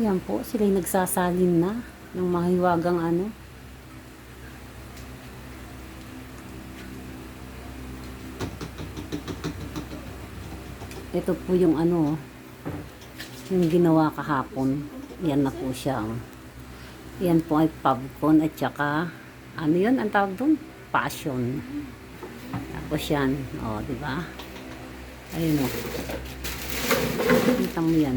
Yan po, sila yung nagsasalin na ng mahiwagang ano. Ito po yung ano, yung ginawa kahapon. Yan na po siya. oh. Yan po ay popcorn at saka, ano yun, ang tawag doon? Passion. Tapos yan, o, oh, di ba? Ayun o. Kita mo yan.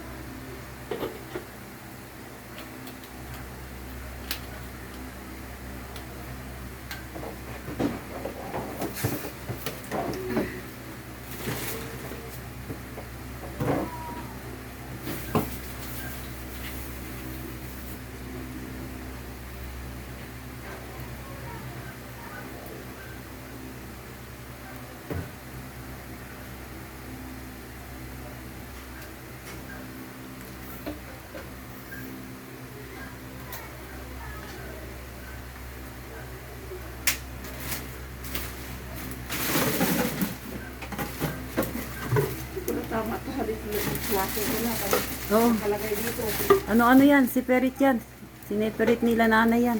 Oo. kalagay dito. Ano ano yan? Si Perit yan. Sineperit nila nanay yan.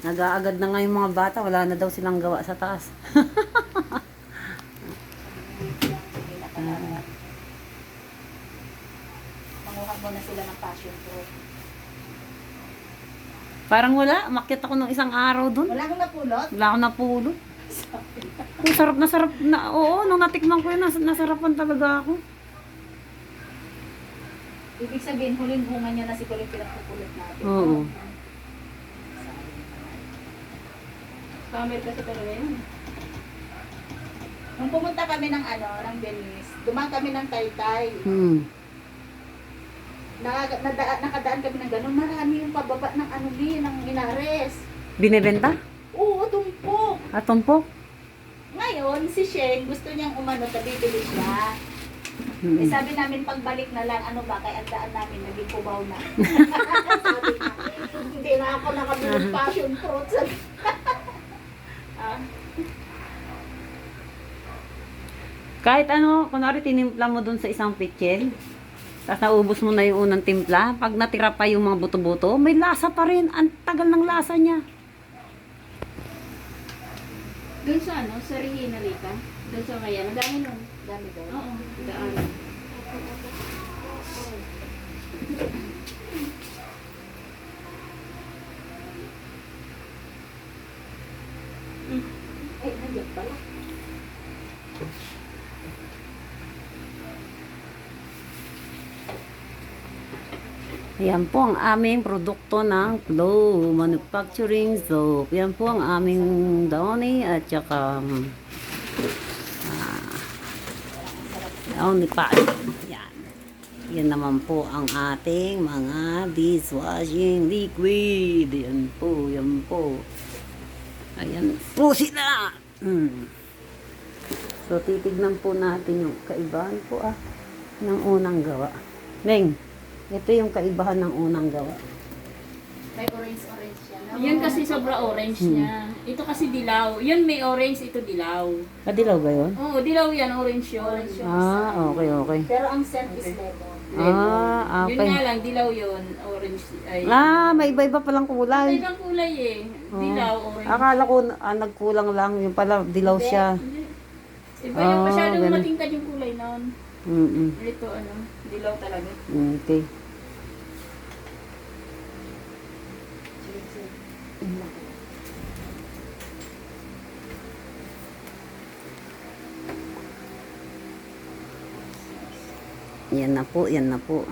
Nag-aagad na nga yung mga bata. Wala na daw silang gawa sa taas. Manguha mo na sila ng passion fruit. Parang wala. Makita ko nung isang araw dun. Wala kang napulot? Wala akong napulo. Ang sarap na sarap na. Oo, nung natikman ko yun, nas, nasarapan talaga ako. Ibig sabihin, huling bunga niya na siguro yung pinagpupulot natin. Oo. Summer kasi talaga yun. Nung pumunta kami ng ano, ng Belize, dumaan kami ng Taytay. Hmm. Naka, nada, nakadaan kami ng gano'n, marami yung pababa ng ano ni, ng Inares. Binebenta? Tumpok. Atumpok? Ngayon, si Shane, gusto niyang umano, tabibili siya. Eh, Hmm. sabi namin, pagbalik na lang, ano ba, kaya daan namin, naging kubaw na. sabi na, hindi na ako nakabili ng passion fruit. Sabi. ah, Kahit ano, kunwari tinimpla mo dun sa isang pitchel, tapos naubos mo na yung unang timpla, pag natira pa yung mga buto-buto, may lasa pa rin. Ang tagal ng lasa niya. Doon sa ano, sa Regina Rita. Doon sa kaya, madami nun. dami doon. Oo, daan. Ay, nandiyan pala. Yan po ang aming produkto ng Flow Manufacturing Soap. Yan po ang aming Downy at saka um, ah, Downy Pad. Yan. Yan naman po ang ating mga dishwashing liquid. Yan po, yan po. Ayan po sila. Hmm. So, titignan po natin yung kaibahan po ah, ng unang gawa. Neng, ito yung kaibahan ng unang gawa. May orange-orange yan. Yan kasi sobra orange Hmm. niya. Ito kasi dilaw. Yun may orange, ito dilaw. Kadilaw ba yun? Oo, dilaw yan, orange yun. Orange yun. Ah, okay, okay. Pero ang scent is lemon. Ah, Yun okay. nga lang, dilaw yun. Orange. Ay, Ah, may iba-iba palang Iba kulay. ibang kulay eh. Dilaw, orange. Akala ko ah, nagkulang lang. Yung pala, dilaw siya. Iba yung Ah, masyadong ganun. matingkad yung kulay noon. Mm-mm. Ito ano, dilaw talaga. Okay. Yan na po, yan na po.